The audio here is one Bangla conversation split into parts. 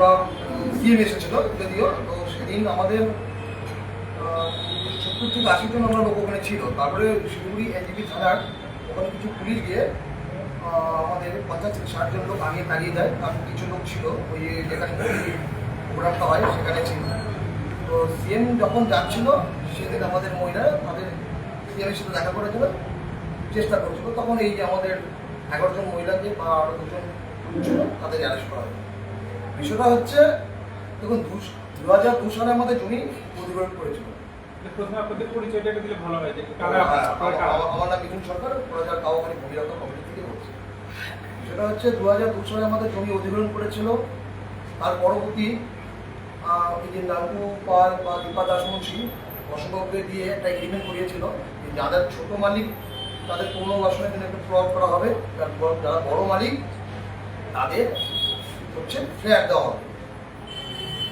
আমরা সিএম এসেছিল যদিও, তো সেদিন আমাদের সত্তর থেকে আশি জন আমরা লোক ওখানে ছিল। তারপরে শিলিগুড়ি এনজিপি থানার ওখানে কিছু পুলিশ গিয়ে আমাদের পঞ্চাশ থেকে ষাট জন লোক আগে দাঁড়িয়ে যায় আর কিছু লোক ছিল, ওই যেখানে প্রোগ্রামটা হয়, সেখানে ছিল। তো সিএম যখন যাচ্ছিল সেদিন আমাদের মহিলারা তাদের সিএমের সাথে দেখা করার জন্য চেষ্টা করছিল। তখন এই যে আমাদের এগারো জন মহিলাকে বা আরও দুজন ছিল, তাদের অ্যারেস্ট করা হয়। বিষয়টা হচ্ছে দেখুন দু হাজার দু সালে আমাদের জমি অধিগ্রহণ করেছিল। হয় হ্যাঁ? আমার নাম সরকার প্রজার কাওয়াখালী ভূমিরক্ষা কমিটি থেকে বলছি। সেটা হচ্ছে দু হাজার দু সালে আমাদের জমি অধিগ্রহণ করেছিল। তার পরবর্তী যে পাল বা দীপা দাসমুন্সি অশোককে দিয়ে একটা এগ্রিমেন্ট করিয়েছিল যে ছোট মালিক তাদের পুনর্বাসনের জন্য একটা প্রয়োগ করা হবে। যারা বড় মালিক তাদের হচ্ছে ফ্ল্যাট দেওয়া হবে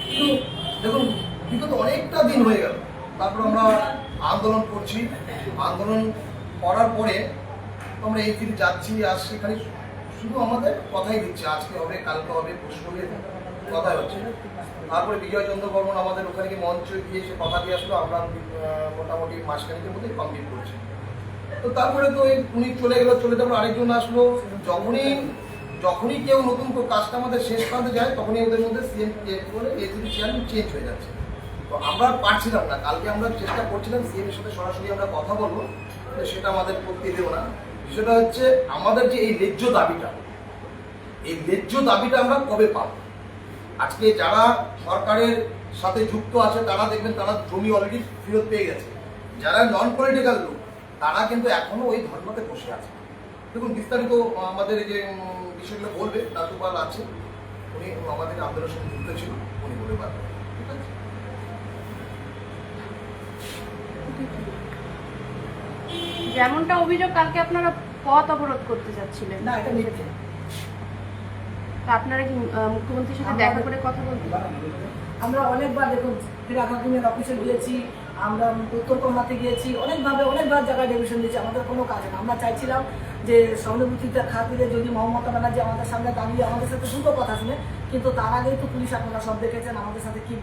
কিন্তু দেখুন বিগত অনেকটা দিন হয়ে গেল। তারপর আমরা আন্দোলন করছি। আন্দোলন করার পরে আমরা এই দিকে যাচ্ছি, আসছি, খালি শুধু আমাদের কথাই দিচ্ছে, আজকে হবে, কালকে হবে, পরশু হবে কথাই হচ্ছে। তারপরে বিজয় চন্দ্র বর্মন আমাদের ওখানে গিয়ে মঞ্চে গিয়ে সে কথা দিয়ে আসলো, আমরা মোটামুটি মাসখানিকের মধ্যে কমপ্লিট করছি। তো তারপরে তো উনি চলে গেল, চলে যাওয়ার আরেকজন আসলো, যখনই যখনই কেউ নতুন কাজটা আমাদের শেষ প্রান্তে যায়, তখনই ওদের মধ্যে সিএম করে এসিপি চেয়ারম্যান চেঞ্জ হয়ে যাচ্ছে। তো আমরা পারছিলাম না। কালকে আমরা চেষ্টা করছিলাম সিএম এর সাথে সরাসরি আমরা কথা বলব সেটা আমাদের করতে দেবো না। বিষয়টা হচ্ছে, আমাদের যে এই ন্যায্য দাবিটা, এই ন্যায্য দাবিটা আমরা কবে পাবো? আজকে যারা সরকারের সাথে যুক্ত আছে, তারা দেখবেন তারা জমি অলরেডি ফেরত পেয়ে গেছে। যারা নন পলিটিক্যাল লোক, তারা কিন্তু এখনও ওই ধর্মতে বসে আছে। দেখুন বিস্তারিত আমাদের এই যে বিষয়গুলো বলবে দাদুপাল আছে উনি আমাদের আন্দোলনের সঙ্গে যুক্ত ছিল উনি বলে পারবেন ঠিক আছে? যেমনটা অভিযোগ কালকে আপনারা পথ অবরোধ করতে যাচ্ছিলেন। না এটা মিথ্যে। আপনারা কি মুখ্যমন্ত্রীর সাথে দেখা করে কথা বলবেন? আমরা অনেকবার দেখুন ফিরাক হাকিমের অফিসে গিয়েছি আমরা উত্তর কন্যাতে গিয়েছি অনেকভাবে অনেকবার জায়গায় ডেভিশন দিয়েছি আমাদের কোনো কাজ না আমরা চাইছিলাম যে সহানুভূতিতে খাতিরে যদি মমতা ব্যানার্জি আমাদের সামনে দাঁড়িয়ে আমাদের সাথে দুটো কথা শুনে, কিন্তু তার আগেই তো পুলিশ আপনারা সব দেখেছেন আমাদের সাথে কি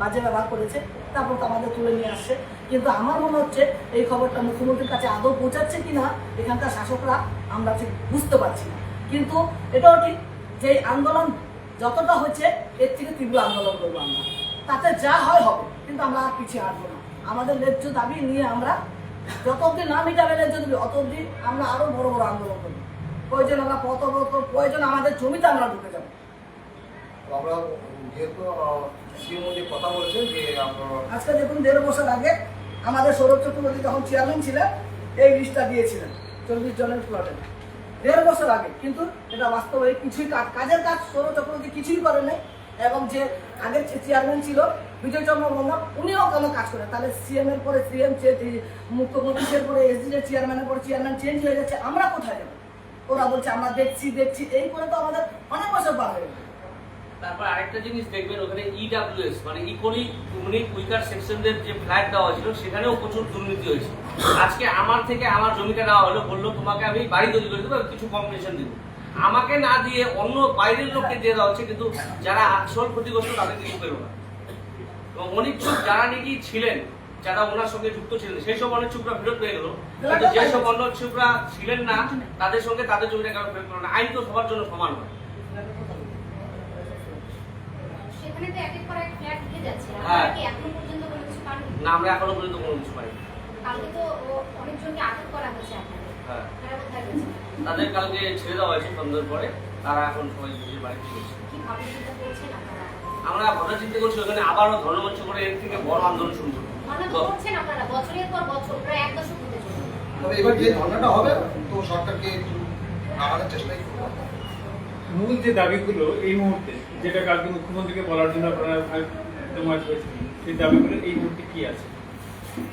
বাজে ব্যবহার করেছে, তারপর তো আমাদের তুলে নিয়ে আসছে। কিন্তু আমার মনে হচ্ছে এই খবরটা মুখ্যমন্ত্রীর কাছে আদৌ পৌঁছাচ্ছে কিনা, এখানকার শাসকরা আমরা ঠিক বুঝতে পারছি না। কিন্তু এটাও ঠিক যে আন্দোলন যতটা হচ্ছে এর থেকে তীব্র আন্দোলন করব আমরা। তাতে যা হয় হবে, কিন্তু আমরা আর পিছিয়ে হাঁটবো না। আমাদের ন্যায্য দাবি নিয়ে আমরা যত অব্দি না মিটাবে ন্যায্য দাবি অত অব্দি আমরা আরও বড় বড় আন্দোলন করব প্রয়োজন আমরা পথ প্রয়োজন আমাদের জমিতে আমরা ঢুকে যাব। আমরা যেহেতু সিএম কথা বলছে যে আজকে দেখুন দেড় বছর আগে আমাদের সৌরভ চক্রবর্তী যখন চেয়ারম্যান ছিলেন এই লিস্টটা দিয়েছিলেন চল্লিশ জনের প্লটে দেড় বছর আগে কিন্তু এটা বাস্তবে কিছুই কাজ কাজের কাজ সৌরভ চক্রবর্তী কিছুই করেন নাই এবং যে আগের যে চেয়ারম্যান ছিল বিজয় চন্দ্র মন্ডল উনিও কোনো কাজ করেন তাহলে সিএম এর পরে সিএম মুখ্যমন্ত্রীর পরে এসডি চেয়ারম্যানের পরে চেয়ারম্যান চেঞ্জ হয়ে যাচ্ছে আমরা কোথায় যাব? ওরা বলছে, আমরা দেখছি দেখছি, এই করে তো আমাদের অনেক বছর পার হয়ে তারপর আরেকটা জিনিস দেখবেন, ওখানে ইডাব্লিউএস মানে ইকোনিক ইউনিক উইকার সেকশনদের যে ফ্ল্যাট দেওয়া ছিল সেখানেও প্রচুর দুর্নীতি হয়েছে। আজকে আমার থেকে আমার জমিটা নেওয়া হলো, বলল তোমাকে আমি বাড়ি তৈরি করে দেবো কিছু কম্পিটিশন দিব। আমাকে না দিয়ে অন্য বাইরের লোককে দিয়ে দেওয়া হচ্ছে, কিন্তু যারা আসল ক্ষতিগ্রস্ত তাদেরকে কিছু পেল না। এবং অনেক যারা নাকি ছিলেন যারা ওনার সঙ্গে যুক্ত ছিলেন সেই সব অনেক চুপরা ফেরত পেয়ে গেল। কিন্তু যেসব অন্য চুপরা ছিলেন না তাদের সঙ্গে তাদের জমিটা কারও ফেরত পেল না। আইন তো সবার জন্য সমান হয় সেখানে তো একের পর এক ফ্ল্যাট ঢুকে যাচ্ছে। হ্যাঁ। না আমরা এখনও পর্যন্ত কোনো কিছু পাইনি। হ্যাঁ। তারা তাদের কালকে ছেড়ে দেওয়া হয়েছে সন্ধ্যের পরে। তারা এখন সবাই নিজের বাড়িতে আমরা ভাবনা চিন্তা করছি ওখানে আবারও ধর্মমঞ্চ করে এর থেকে বড় আন্দোলন শুরু করব। মনে তো করছেন আপনারা বছরের পর বছর প্রায় এক দশক হতে চলছে। তবে এবার যে ধর্নাটা হবে তো সরকারকে একটু নামানোর চেষ্টাই করব। মূল যে দাবিগুলো এই মুহূর্তে যেটা কালকে মুখ্যমন্ত্রীকে বলার জন্য আপনারা হয়েছিলেন সেই দাবিগুলো এই মুহূর্তে কি আছে?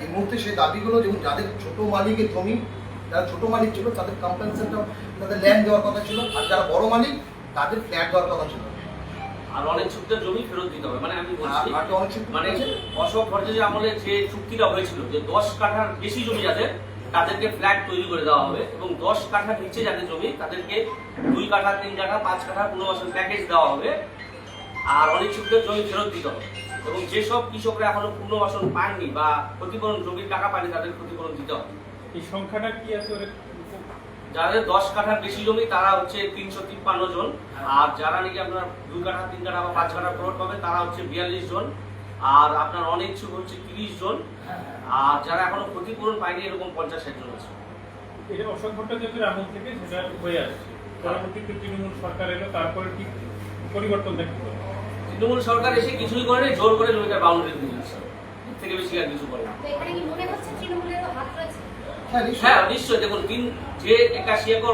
এই মুহূর্তে সেই দাবিগুলো যেমন যাদের ছোট মালিকের জমি যারা ছোট মালিক ছিল তাদের কম্পেনসেশনটা তাদের ল্যান্ড দেওয়ার কথা ছিল আর যারা বড় মালিক তাদের ফ্ল্যাট দেওয়ার কথা ছিল। আর অনেক চুক্তির জমি ফেরত দিতে হবে। মানে আমি বলছি অনেক মানে। অশোক ভট্টাচার্য আমলে যে চুক্তিটা হয়েছিল যে দশ কাঠার বেশি জমি যাদের তাদেরকে ফ্ল্যাট তৈরি করে দেওয়া হবে এবং দশ কাঠার নিচে যাদের জমি তাদেরকে দুই কাঠা তিন কাঠা পাঁচ কাঠা পুনর্বাসন প্যাকেজ দেওয়া হবে। আর অনিচ্ছুকদের জমি ফেরত দিতে হবে। এবং যেসব কৃষকরা এখনও পুনর্বাসন পাননি বা ক্ষতিপূরণ জমির টাকা পায়নি তাদের ক্ষতিপূরণ দিতে হবে। এই সংখ্যাটা কি আছে ওর যাদের দশ কাঠার বেশি জমি তারা হচ্ছে তিনশো তিপ্পান্ন জন। আর যারা নাকি আপনার দুই কাঠা তিন কাঠা বা পাঁচ কাঠা প্লট পাবে তারা হচ্ছে বিয়াল্লিশ জন। আর আপনার অনিচ্ছুক হচ্ছে তিরিশ জন। আর যারা এখনও ক্ষতিপূরণ পায়নি এরকম পঞ্চাশ ষাট জন আছে। এটা অশোক ভট্টাচার্যের আমল থেকে সেটা হয়ে আসছে। পরবর্তীতে তৃণমূল সরকার এলো তারপরে কি পরিবর্তন দেখতে পাবে তৃণমূল সরকার এসে কিছুই করেনি জোর করে জমিটা বাউন্ডারি দিয়ে দিচ্ছে থেকে বেশি আর কিছু করে এখানে কি মনে হচ্ছে তৃণমূলেরও হাত রয়েছে? হ্যাঁ নিশ্চয়ই। হ্যাঁ দেখুন, তিন যে একাশি একর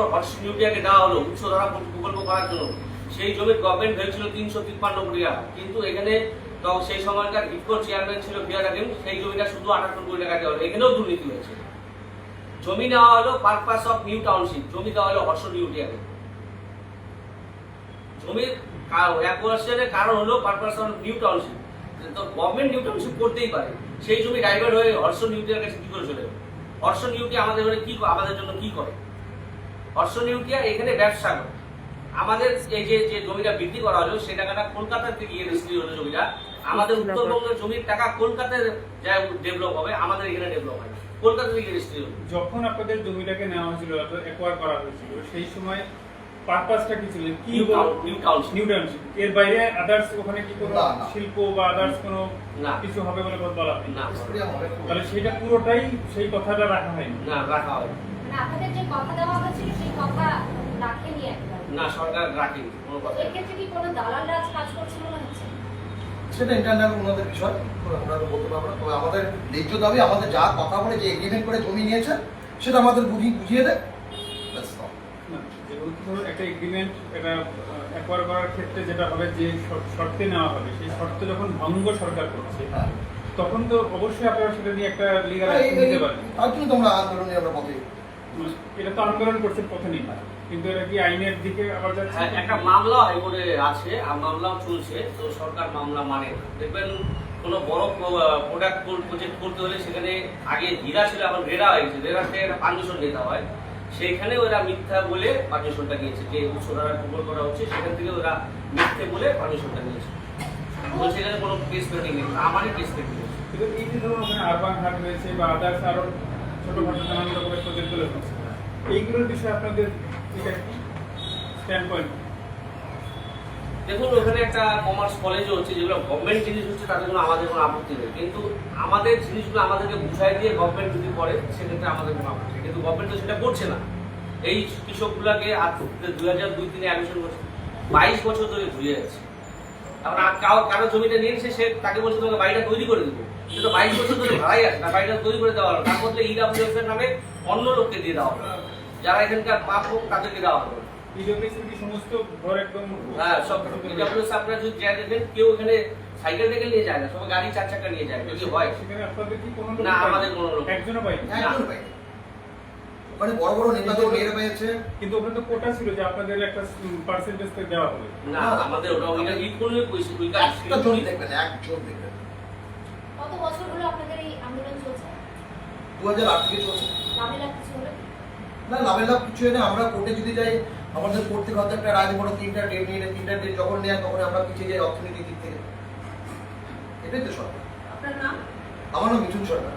দেওয়া হলো প্রকল্প করার জন্য, সেই জমির গভর্নমেন্ট ভেবেছিল তিনশো তিপ্পান্ন টাকা। কিন্তু এখানে সেই সময়কার চেয়ারম্যান ছিল সেই জমিটা শুধু কোটি টাকা দেওয়া হলো। এখানেও দুর্নীতি হয়েছে। জমি নেওয়া হলো পারপাস অফ নিউ টাউনশিপ জমি দেওয়া হলো হর্ষ নিউট্রিয়াকে জমির অ্যাকোয়াশনের কারণ হলো পারপাস অফ নিউ টাউনশিপ তো গভর্নমেন্ট নিউ টাউনশিপ করতেই পারে। সেই জমি ডাইভার্ট হয়ে হর্ষ নিউট্রিয়ার কাছে কি করে চলে যাবে? হর্ষ নিউট্রিয়া আমাদের কি আমাদের জন্য কি করে? হর্ষ নিউট্রিয়া এখানে ব্যবসা করে। আমাদের এই যে যে জমিটা বিক্রি করা হলো সেই টাকাটা কলকাতাতে গিয়ে রেজিস্ট্রি হলো জমিটা। আমাদের উত্তরবঙ্গের জমির টাকা কলকাতার যা ডেভেলপ হবে আমাদের এখানে ডেভেলপ হয়। কলকাতা থেকে রেজিস্ট্রি হলো। যখন আপনাদের জমিটাকে নেওয়া হয়েছিল অথবা একোয়ার করা হয়েছিল সেই সময় পারপাসটা কি ছিল? কি new new township new township এর বাইরে আদার্স ওখানে কি কোনো না, না। শিল্প বা আদার্স কোনো না। কিছু হবে বলে বলা হয়নি? না। তাহলে সেটা পুরোটাই সেই কথাটা রাখা হয়নি? না রাখা হয় মানে আপনাদের যে কথা দেওয়া হয়েছিল সেই কথা রাখেনি একবার না সরকার রাখেনি কোনো কথা নেই। এক্ষেত্রে কি কোনো দালাল রাজ কাজ করছে মনে হচ্ছে? সেটা ইন্টারনাল ওনাদের বিষয় আমরা তো বলতে পারব না। তবে আমাদের ন্যায্য দাবি আমাদের যা কথা বলে যে এগ্রিমেন্ট করে জমি নিয়েছে সেটা আমাদের বুঝি বুঝিয়ে দেয় That's all. না, যেহেতু ধরুন একটা এগ্রিমেন্ট এটা একোয়ার করার ক্ষেত্রে যেটা হবে যে শর্তে নেওয়া হবে সেই শর্তে যখন ভঙ্গ সরকার করছে হ্যাঁ। তখন তো অবশ্যই আপনারা সেটা নিয়ে একটা লিগাল অ্যাকশন নিতে পারেন তোমরা আন্দোলনে আমরা পথে এটা তো আন্দোলন করছে পথে নেই। কিন্তু এটা কি আইনের দিকে আবার যাচ্ছে? হ্যাঁ একটা মামলা হাইকোর্টে আছে আর মামলাও চলছে তো সরকার মামলা মানে দেখবেন কোনো বড় প্রোডাক্ট প্রজেক্ট করতে হলে সেখানে আগে হীরা ছিল এখন রেরা হয়েছে রেরা থেকে একটা পারমিশন নিতে হয়। সেইখানে ওরা মিথ্যা বলে পারমিশনটা নিয়েছে। যে উচ্চধারা কুকুর করা হচ্ছে, সেখান থেকে ওরা মিথ্যে বলে পারমিশনটা নিয়েছে। বলছে এখানে কোনো কেস পেন্ডিং নেই আমারই কেস পেন্ডিং কিন্তু এই ধরুন বা আদার্স নানান রকমের এইগুলোর বিষয়ে আপনাদের স্ট্যান্ড পয়েন্ট দেখুন, ওখানে একটা কমার্স কলেজও হচ্ছে, যেগুলো গভর্নমেন্ট জিনিস হচ্ছে, তাদের কোনো আমাদের কোনো আপত্তি নেই। কিন্তু আমাদের জিনিসগুলো আমাদেরকে বুঝাই দিয়ে গভর্নমেন্ট যদি করে, সেক্ষেত্রে আমাদের কোনো আপত্তি কিন্তু গভর্নমেন্ট তো সেটা করছে না। এই কৃষকগুলোকে দুই হাজার দুই তিনে অ্যাডমিশন করছে। বাইশ বছর ধরে যাচ্ছে। এখন আর কারও কারও জমিটা নিয়েছে সে তাকে বলছে, তোমাকে বাড়িটা তৈরি করে দেবো। কিন্তু বাইশ বছর ধরে ভাড়াই আছে তার বাড়িটা তৈরি করে দেওয়া হলো। তার মধ্যে ইডাব্লিউএস এর নামে অন্য লোককে দিয়ে দেওয়া হলো। যারা এখানকার পাপ হোক তাদেরকে দেওয়া হলো। সমস্ত ঘর একদম হ্যাঁ সব ইডাব্লিউএস আপনারা যদি যায় দেখবেন কেউ এখানে সাইকেল থেকে নিয়ে যায় না সবাই গাড়ি চার চাকা নিয়ে যায় যদি হয়। সেখানে আপনাদের কি কোনো না, আমাদের কোনো লোক। একজনও পাইনি একজন পাইনি। ওখানে বড় বড় নেতাদের মেয়েরা পেয়েছে কিন্তু ওখানে তো কোটা ছিল যে আপনাদের একটা পার্সেন্টেজ দেওয়া হবে। না আমাদের ওটা ওইটা ঈদ কোনো পয়সা একটা জন দেখবেন একজন দেখবেন। কত বছর হলো আপনাদের এই আন্দোলন চলছে? দু হাজার আট থেকে চলছে। লাভে লাভ কিছু হলো? না লাভের লাভ কিছু না আমরা কোর্টে যদি যাই আমাদের প্রত্যেক হয়তো একটা রাজ বড় তিনটা ডেট নিয়ে নেয়, তিনটা ডেট যখন নেয় তখন আমরা পিছিয়ে যাই অর্থনীতির দিক থেকে। এটাই তো সরকার। আপনার নাম? আমার নাম মিঠুন সরকার।